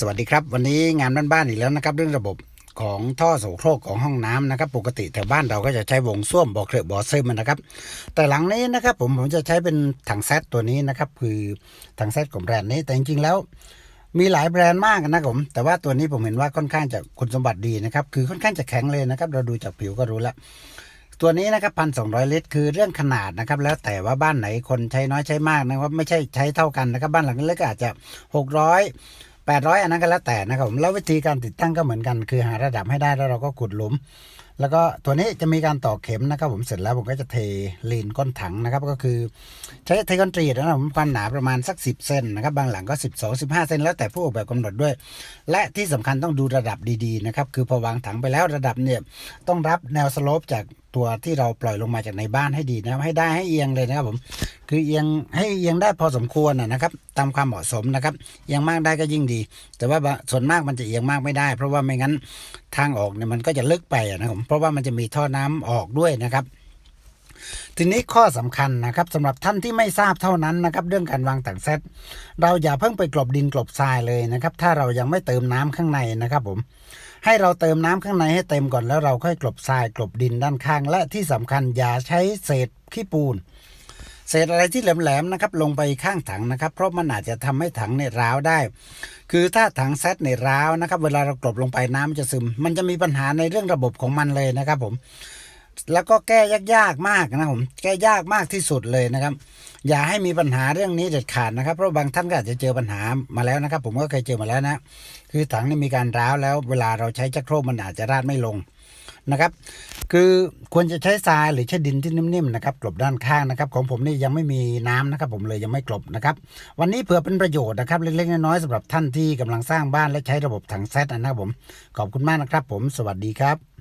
สวัสดีครับ วันนี้งานบ้านๆอีกแล้วนะครับ เรื่องระบบของท่อโสโครกของห้องน้ำนะครับ ปกติแถวบ้านเราก็จะใช้วงส้วมบ่อเคลือบบ่อซึมนะครับ แต่หลังนี้นะครับ ผมผมจะใช้เป็นถังแซตตัวนี้นะครับ คือถังแซตของแบรนด์นี้แต่จริงๆแล้ว มีหลายแบรนด์มากนะครับผม แต่ว่าตัวนี้ผมเห็นว่าค่อนข้างจะคุณสมบัติดีนะครับ คือค่อนข้างจะแข็งเลยนะครับ เราดูจากผิวก็รู้แล้วตัวนี้นะครับพันสองลิตรคือเรื่องขนาดนะครับ แล้วแต่ว่าบ้านไหนคนใช้น้อยใช้มากนะครับไม่ใช่ใช้เท่ากันนะครับ บ้านหลังเล็กอาจจะห กร้อยแปดร้อยอันนั้นก็แล้วแต่นะครับผมแล้ววิธีการติดตั้งก็เหมือนกัน คือหาระดับให้ได้แล้วเราก็ขุดหลุม แล้วก็ตัวนี้จะมีการต่อเข็มนะครับผมเสร็จแล้วผมก็จะเทลีนก้นถังนะครับ ก็คือใช้เทคอนกรีตนะครับผมความหนาประมาณสัก 10 เซนนะครับ บางหลังก็ 12 15 เซนแล้วแต่ผู้ออกแบบกำหนดด้วย และที่สำคัญต้องดูระดับดีๆนะครับคือพอวางถังไปแล้วระดับเนี่ยต้องรับแนวสโลปจาก ตัวที่เราปล่อยลงมาจากในบ้านให้ดีนะครับให้ได้ให้เอียงเลยนะครับผมคือเอียงให้เอียงได้พอสมควรนะครับ ตามความเหมาะสมนะครับเอียงมากได้ก็ยิ่งดี แต่ว่าส่วนมากมันจะเอียงมากไม่ได้ เพราะว่าไม่งั้นทางออกเนี่ยมันก็จะลึกไปนะครับผมเพราะว่ามันจะมีท่อน้ำออกด้วยนะครับทีนี้ข้อสำคัญนะครับสำหรับท่านที่ไม่ทราบเท่านั้นนะครับ เรื่องการวางถังเซตเราอย่าเพิ่งไปกลบดินกลบทรายเลยนะครับ ถ้าเรายังไม่เติมน้ำข้างในนะครับผม ให้เราเติมน้ำข้างในให้เต็มก่อนแล้วเราค่อยกลบทรายกลบดินด้านข้าง และที่สำคัญอย่าใช้เศษขี้ปูน เศษอะไรที่แหลมๆนะครับ ลงไปข้างถังนะครับ เพราะมันอาจจะทำให้ถังเนี่ยร้าวได้ คือถ้าถังเซตเนี่ยร้าวนะครับ เวลาเรากลบลงไปน้ำมันจะซึม มันจะมีปัญหาในเรื่องระบบของมันเลยนะครับผม แล้วก็แก้ยากๆมากนะผมแก้ยากมากที่สุดเลยนะครับ อย่าให้มีปัญหาเรื่องนี้เด็ดขาดนะครับ เพราะบางท่านก็อาจจะเจอปัญหามาแล้วนะครับ ผมก็เคยเจอมาแล้วนะ คือถังนี่มีการร้าวแล้วเวลาเราใช้จักโครกมันอาจจะราดไม่ลงนะครับ คือควรจะใช้ทรายหรือใช้ดินที่นิ่มๆนะครับกลบด้านข้างนะครับ ของผมนี่ยังไม่มีน้ำนะครับ ผมเลยยังไม่กลบนะครับ วันนี้เผื่อเป็นประโยชน์นะครับ เล็กๆน้อยๆสำหรับท่านที่กำลังสร้างบ้านและใช้ระบบถังแซดนะครับผมขอบคุณมากนะครับ ผมสวัสดีครับ